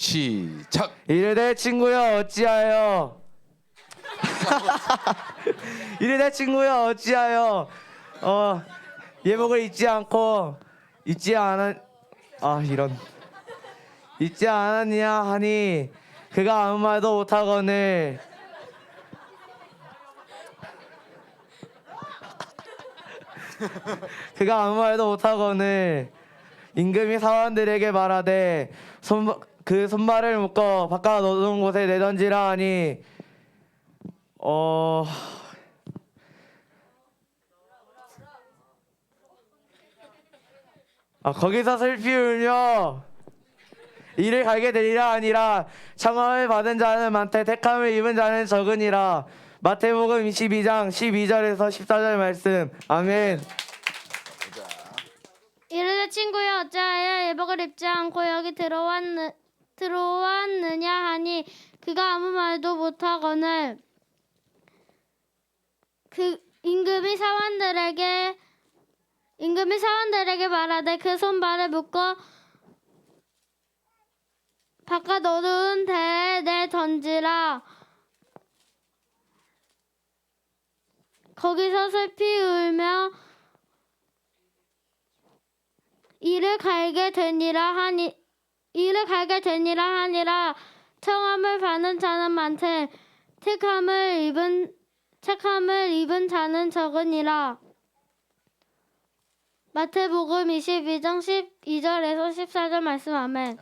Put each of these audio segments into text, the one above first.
시작. 이르되 친구여 어찌하여? 이르되 친구여 어찌하여? 어 예복을 잊지 않고 잊지 않아 아 이런. 잊지 않았냐 하니 그가 아무 말도 못하거늘. 그가 아무 말도 못하거늘. 임금이 사원들에게 말하되 손, 그 손발을 묶어 바깥 어두운 곳에 내던지라 하니 어 아, 거기서 슬피 울며 이를 갈게 되리라 아니라. 청함을 받은 자는 많되 택함을 입은 자는 적으니라. 마태복음 22장 12절에서 14절 말씀. 아멘. 이르되 친구여 어찌하여 예복을 입지 않고 여기 들어왔느, 들어왔느냐 하니 그가 아무 말도 못하거늘 그 임금이 사원들에게 임금이 사원들에게 말하되 그 손발을 묶어 바깥 어두운 데에 내 던지라. 거기서 슬피 울며 이를 갈게 되니라 하니 이를 갈게 되니라 하니라. 청함을 받는 자는 많되 택함을 입은 책함을 입은 자는 적으니라. 마태복음 22장 12절에서 14절 말씀 아멘.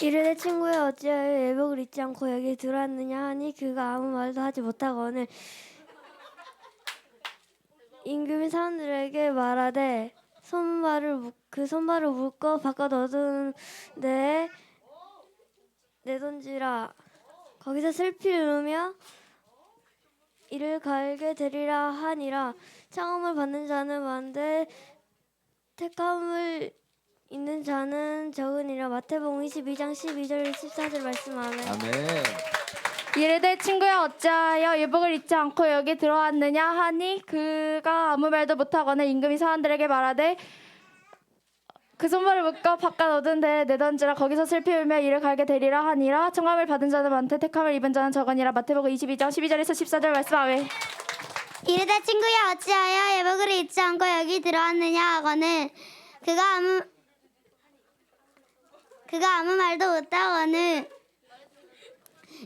이르되 친구여 어찌하여 예복을 잊지 않고 여기 들어왔느냐 하니 그가 아무 말도 하지 못하거늘 임금이 사람들에게 말하되 손발을 묶- 그 손발을 묶어 어두운 데에 내던지라 거기서 슬피 울으며 이를 갈게 되리라 하니라 창험을 받는 자는 많은데 택함을 있는 자는 적으니라 마태복음 22장 12절 14절 말씀 아멘. 아멘. 이르되 친구야 어찌하여 예복을 잊지 않고 여기 들어왔느냐 하니 그가 아무 말도 못하거나 임금이 사람들에게 말하되 그 손발을 묶어 바깥 어두운 데에 내던지라 거기서 슬피 울며 이를 갈게 되리라 하니라. 청함을 받은 자는 많되 택함을 입은 자는 적으니라. 마태복음 22장 12절에서 14절 말씀 아멘 이르되 친구야 어찌하여 예복을 잊지 않고 여기 들어왔느냐 하거늘 그가 아무 그가 아무 말도 못하거늘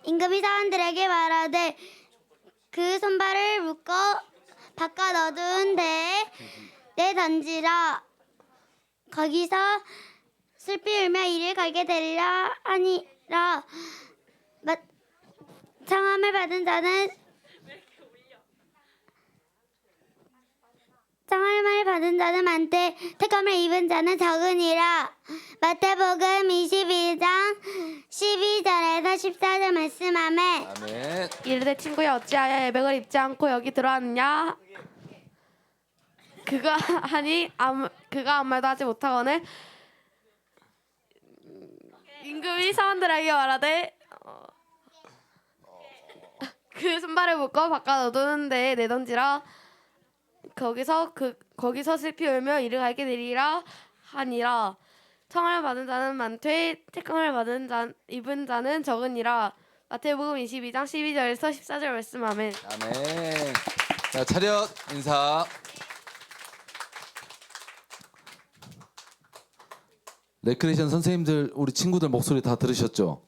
임금이 사람들에게 말하되 그 손발을 묶어 바깥 어두운 데에 내 던지라. 거기서 슬피 울며 이를 가게 되리라 하니라. 마- 청함을 받은 자는 청함을 받은 자는 많되 택함을 입은 자는 적으니라. 마태복음 22장 12절에서 14절 말씀 아멘. 아멘. 이르되 친구야 어찌하여 예복을 입지 않고 여기 들어왔느냐? 그가 하니 아무 그가 아무 말도 하지 못하거늘 임금이 사원들에게 말하되 어, 그 손발을 묶어 바깥 어두운 데에 내던지라. 거기서 그 거기서 슬피 울며 이를 갈게 되리라 하니라 청을 받은 자는 많되 택함을 받은 자 입은 자는 적으니라 마태복음 22장 12절에서 14절 말씀 아멘. 아멘. 자 차렷 인사. 레크레이션 선생님들 우리 친구들 목소리 다 들으셨죠?